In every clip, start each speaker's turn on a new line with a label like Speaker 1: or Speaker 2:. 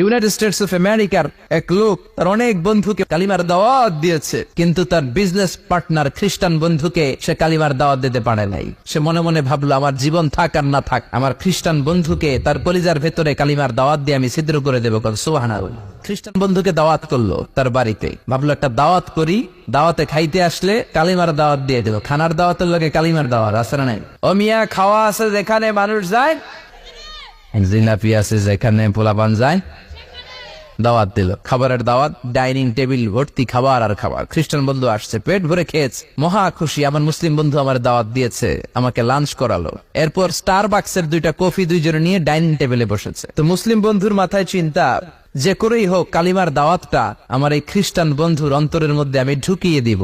Speaker 1: United States of আমেরিকার এক লোক তার অনেক বন্ধুকে কালিমার দাওয়াত দিয়েছে, কিন্তু তার বিজনেস পার্টনার খ্রিস্টান বন্ধুকে সে কালিমার দাওয়াত দিতে পারে নাই। সে মনে মনে ভাবলো, আমার জীবন থাক আর না থাক, আমার খ্রিস্টান বন্ধুকে তার কলিজার ভেতরে কালিমার দাওয়াত দিয়ে আমি ছিদ্র করে দেবো সোহানা খ্রিস্টান বন্ধুকে দাওয়াত করল তার বাড়িতে। ভাবলো, একটা দাওয়াত করি, দাওয়াতে খাইতে আসলে কালিমার দাওয়াত দিয়ে দেবো। খানার দাওয়াতের লোকে কালিমার দাওয়াত, আছে না নাই? ও মিয়া, খাওয়া আছে যেখানে মানুষ যায় জিলাপি আছে পোলাপান যায় দাওয়াত দিল খাবারের দাওয়াত ডাইনিং টেবিল ভর্তি খাবার আর খাবার খ্রিস্টান বন্ধু আসছে পেট ভরে খেয়েছে মহা খুশি আমার মুসলিম বন্ধু আমার দাওয়াত দিয়েছে আমাকে লাঞ্চ করালো এরপর স্টার বাক্সের দুইটা কফি দুইজনে নিয়ে ডাইনিং টেবিলে বসেছে তো মুসলিম বন্ধুর মাথায় চিন্তা যে করেই হোক কালিমার দাওয়াতটা আমার এই খ্রিস্টান বন্ধুর অন্তরের মধ্যে আমি ঢুকিয়ে দিব।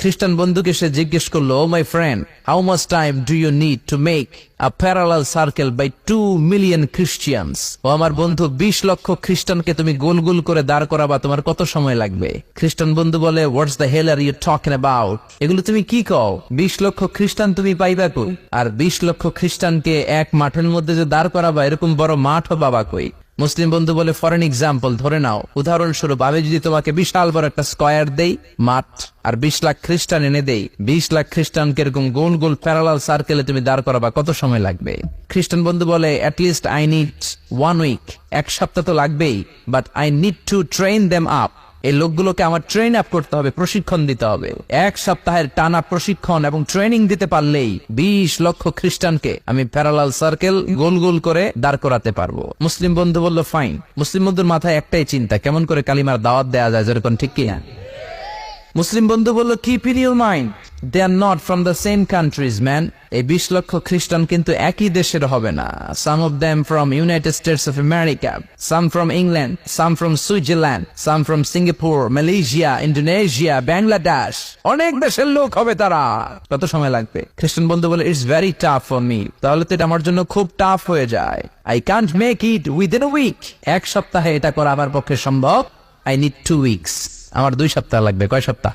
Speaker 1: খ্রিস্টান বন্ধুকে সে জিজ্ঞেস করল my friend how much time do you need to make a parallel circle by two million Christians ও আমার বন্ধু, বিশ লক্ষ খ্রিস্টানকে তুমি গোল গোল করে দাঁড় করাবা, তোমার কত সময় লাগবে? খ্রিস্টান বন্ধু বলে what's the hell are you talking about এগুলো তুমি কি কও? বিশ লক্ষ খ্রিস্টান তুমি পাইবা কই? আর বিশ লক্ষ খ্রিস্টানকে এক মাঠের মধ্যে যে দাঁড় করাবা, এরকম বড় মাঠও পাবা কই? মুসলিম বন্ধু বলে ফরেন এক্সাম্পল ধরে নাও। উদাহরণস্বরূপ, আমি যদি তোমাকে বিশাল বড় একটা স্কয়ার দেই, মাঠ, আর বিশ লাখ খ্রিস্টান এনে দেই, বিশ লাখ খ্রিস্টান এরকম গোল গোল প্যারালাল সার্কেলে তুমি দাঁড় করাবা, কত সময় লাগবে? খ্রিস্টান বন্ধু বলে আই নিড ওয়ান উইক এক সপ্তাহ তো লাগবেই but I need to train them up এই লোকগুলোকে আমার ট্রেন আপ করতে হবে, প্রশিক্ষণ দিতে হবে। এক সপ্তাহের টানা প্রশিক্ষণ এবং ট্রেনিং দিতে পারলেই বিশ লক্ষ খ্রিস্টানকে আমি প্যারালাল সার্কেল গোল গোল করে দাঁড় করাতে পারব। মুসলিম বন্ধু বলল ফাইন মুসলিম বন্ধুর মাথায় একটাই চিন্তা, কেমন করে কালিমার দাওয়াত দেওয়া যায়, যেরকম ঠিক কিনা? মুসলিম বন্ধু বলল keep in your mind they are not from the same countries man এই বিশ লক্ষ খ্রিস্টান কিন্তু একই দেশের হবে না। Some of them from United States of America some from England some from Switzerland some from Singapore Malaysia Indonesia Bangladesh অনেক দেশের লোক হবে তারা। কত সময় লাগবে। খ্রিস্টান বন্ধু বলে it's very tough for me তাহলে তো এটা আমার জন্য খুব টাফ হয়ে যায়। I can't make it within a week এক সপ্তাহে এটা করা আমার পক্ষে সম্ভব। আই নিড টু উইকস আমার দুই সপ্তাহ লাগবে। কয় সপ্তাহ?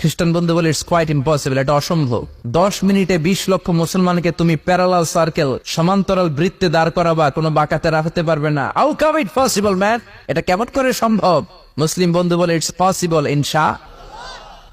Speaker 1: খ্রিস্টান বন্ধু বলে ইটস কোয়াইট ইম্পসিবল এটা অসম্ভব। দশ মিনিটে বিশ লক্ষ মুসলমানকে তুমি প্যারালাল সার্কেল সমান্তরাল বৃত্তে দাঁড় করাবা, কোনো বাঁকাতে রাখতে পারবে না। আউ কাম ইট পসিবল ম্যান এটা কেমন করে সম্ভব? মুসলিম বন্ধু বলে ইটস পসিবল ইনশা।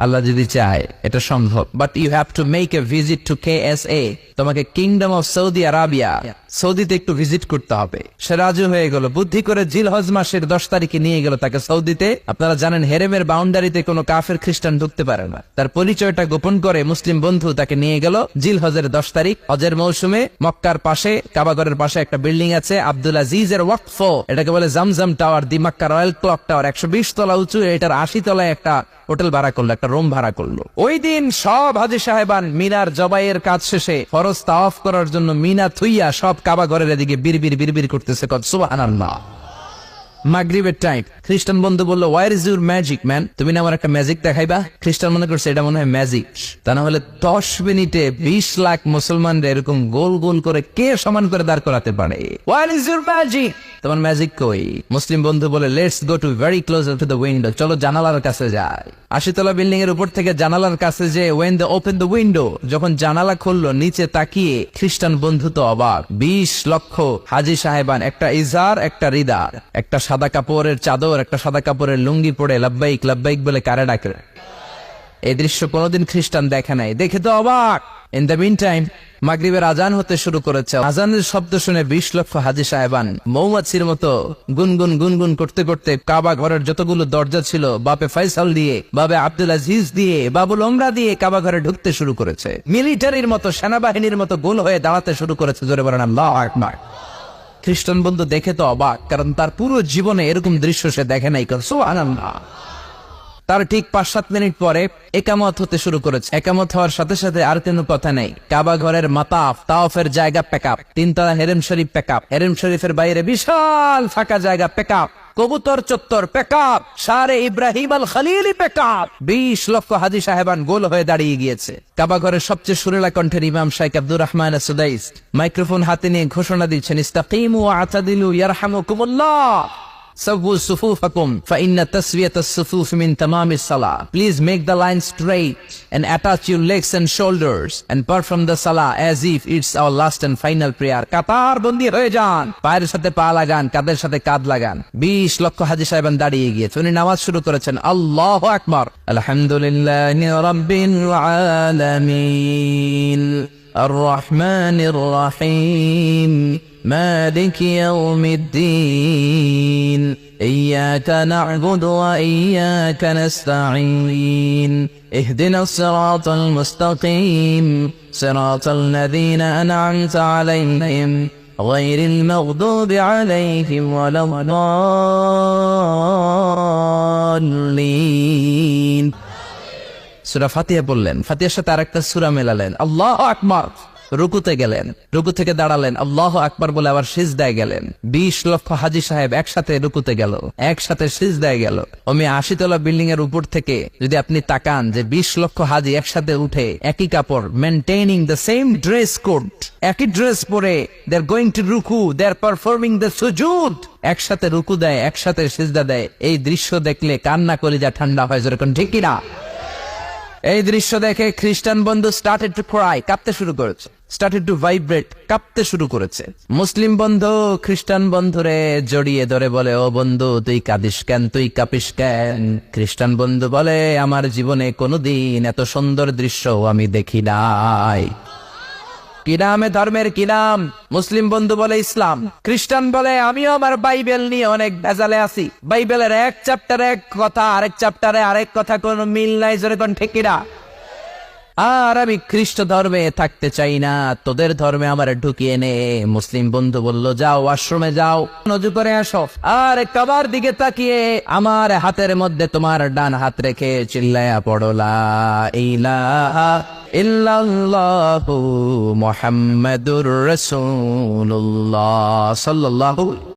Speaker 1: আল্লাহ যদি চায়, এটা সম্ভব। But you have to make a visit to K S A তোমাকে কিংডম অফ সৌদি আরাবিয়া সৌদিতে একটু ভিজিট করতে হবে। সে রাজু হয়ে গেল, বুদ্ধি করে জিল হজ মাসের দশ তারিখে নিয়ে গেল তাকে সৌদিতে আপনারা জানেন হেরেমের বাউন্ডারিতে কোনো কাফের খ্রিস্টান ঢুকতে পারে না। তার পরিচয়টা গোপন করে মুসলিম বন্ধু তাকে নিয়ে গেল জিল হজের দশ তারিখ। হজের মৌসুমে মক্কার পাশে, কাবাগরের পাশে একটা বিল্ডিং আছে, আব্দুল আজিজের ওয়াকফ। এটাকে বলে Zamzam tower, the Mecca royal clock tower. একশো বিশ তলা উঁচু, এটার আশি তলায় একটা হোটেল ভাড়া করল, একটা রুম ভাড়া করল। ওই দিন সব হাজি সাহেবান মিনার জবাইয়ের কাজ শেষে ফরজ তাওয়াফ করার জন্য মিনা থুইয়া সব কাবা ঘরের এদিকে বিড়বির বিড়বির করতেছে। কত সুবহানাল্লাহ। মাগরিবের টাইম খ্রিস্টান বন্ধু বলল where is your magic man তুমি না আমার একটা ম্যাজিক দেখাইবা? খ্রিস্টান মনে করছে, এটা মনে হয় ম্যাজিক তা না হলে দশ মিনিটে বিশ লাখ মুসলমানরা এরকম গোল গোল করে কে সমান করে দাঁড় করাতে পারে? ওয়ার ইজ ইউর ম্যাজিক তোমার ম্যাজিক কই? মুসলিম বন্ধু বলে let's go to very close to the window চলো জানালার কাছে যাই। আশিতলা বিল্ডিং এর উপর থেকে জানালার কাছে যে when the open the window যখন জানালা খুললো, নিচে তাকিয়ে খ্রিস্টান বন্ধু তো অবাক। বিশ লক্ষ হাজি সাহেবান, একটা ইজার, একটা রিদার। একটা সাদা কাপড়ের চাদর, একটা সাদা কাপড়ের লুঙ্গি পরে লাব্বাইক লাব্বাইক বলে কারে ডাকে। এই দৃশ্য কোনোদিন খ্রিস্টান দেখে নাই। দেখে তো অবাক। ইন দ্য মিন টাইম মাগরিবের আজান হতে শুরু করেছে। আজানের শব্দ শুনে বিশ লক্ষ হাজি সাহেবান মৌমাছির মতো গুনগুন গুনগুন করতে করতে কাবা ঘরের যতগুলো দরজা ছিল, বাপে ফয়সাল দিয়ে বাবে আব্দুল আজিজ দিয়ে, বাবুল ওমরা দিয়ে কাবা ঘরে ঢুকতে শুরু করেছে। মিলিটারির মতো, সেনাবাহিনীর মতো গোল হয়ে দাঁড়াতে শুরু করেছে। জোরে বলেন আল্লাহ আকবার। খ্রিস্টান বন্ধু দেখে তো অবাক, কারণ তার পুরো জীবনে এরকম দৃশ্য সে দেখে নাই তার ঠিক পাঁচ সাত মিনিট পরে একামত হতে শুরু করেছে। একামত হওয়ার সাথে সাথে আর কোনো কথা নেই। কাবা ঘরের মাতাফ, তাওফের জায়গা প্যাকআপ তিনতলা হেরেম শরীফ প্যাকআপ হেরেম শরীফের বাইরে বিশাল ফাঁকা জায়গা প্যাকআপ কবুতর চত্বর পেকাপ। সারে ইব্রাহিম আল খালিলি পেকাপ। বিশ লক্ষ হাজি সাহেবান গোল হয়ে দাঁড়িয়ে গিয়েছে। কাবাঘরের সবচেয়ে সুরেলা কণ্ঠের ইমাম Sheikh Abdur Rahman Sudais. Microphone হাতে নিয়ে ঘোষণা দিচ্ছেন, ইস্তাকিমু আতাদিলু ইয়ারহামুকুমুল্লাহ। سووا صفوفكم فإن تسوية الصفوف من تمام الصلاة. Please make the line straight and attach your legs and shoulders and perform the salah as if it's our last and final prayer. কাতার বন্দি হয়ে যান পায়ের সাথে পা লাগান কাদের সাথে কাঁধ লাগান বিশ লক্ষ হাজি সাহেবান দাঁড়িয়ে গিয়েছে উনি নামাজ শুরু করেছেন আল্লাহ আকবর আলহামদুলিল্লাহ রব্বিল আলামিন الرحمن الرحيم مالك يوم الدين إياك نعبد وإياك نستعين اهدنا الصراط المستقيم صراط الذين أنعمت عليهم غير المغضوب عليهم ولا الضالين সুরা ফাতিহা বললেন ফাতিহার সাথে আরেকটা সুরা মেলালেন আল্লাহ আকবার রুকুতে গেলেন। রুকু থেকে দাঁড়ালেন। আল্লাহ আকবার বলে আবার সিজদায় গেলেন। বিশ লক্ষ হাজি সাহেব একসাথে রুকুতে গেল। একসাথে সিজদায় গেল। আমি আশি তলা বিল্ডিং এর উপর থেকে যদি আপনি তাকান যে বিশ লক্ষ হাজি একসাথে উঠে একই কাপড় maintaining the same dress code একই ড্রেস পরে দে আর গোয়িং টু রুকু দে আর পারফর্মিং দ্য সুজুদ একসাথে রুকু দেয়, একসাথে সিজদা দেয়। এই দৃশ্য দেখলে কান্না কলিজা ঠান্ডা হয়, যেরকম ঠিক কিনা? এই দৃশ্য দেখে খ্রিস্টান বন্ধু স্টার্টেড টু ক্রাই কাঁপতে শুরু করেছে। স্টার্টেড টু ভাইব্রেট কাঁপতে শুরু করেছে। মুসলিম বন্ধু, খ্রিস্টান বন্ধুরে জড়িয়ে ধরে বলে, ও বন্ধু, তুই কাঁদিস কেন? তুই কাঁপিস কেন? খ্রিস্টান বন্ধু বলে, আমার জীবনে কোনোদিন এত সুন্দর দৃশ্য আমি দেখি নাই। কি নামে ধর্মের কি নাম? মুসলিম বন্ধু বলে ইসলাম, খ্রিস্টান বলে আমিও আমার বাইবেল নিয়ে অনেক ভেজালে আছি। বাইবেলের এক চ্যাপ্টারে এক কথা, আরেক চ্যাপ্টারে আরেক কথা কোনো মিল নাই, জোরে কোন ঠিক কিনা? আর আমি খ্রিস্ট ধর্মে থাকতে চাই না, তোদের ধর্মে আমার ঢুকিয়ে নে। মুসলিম বন্ধু বলল, যাও, আশ্রমে যাও নজু করে আসো। আর কাবার দিকে তাকিয়ে আমার হাতের মধ্যে তোমার ডান হাত রেখে চিল্লায়া পড়লা ইলাহা ইল্লাল্লাহু মুহাম্মাদুর রাসূলুল্লাহ সাল্লাল্লাহু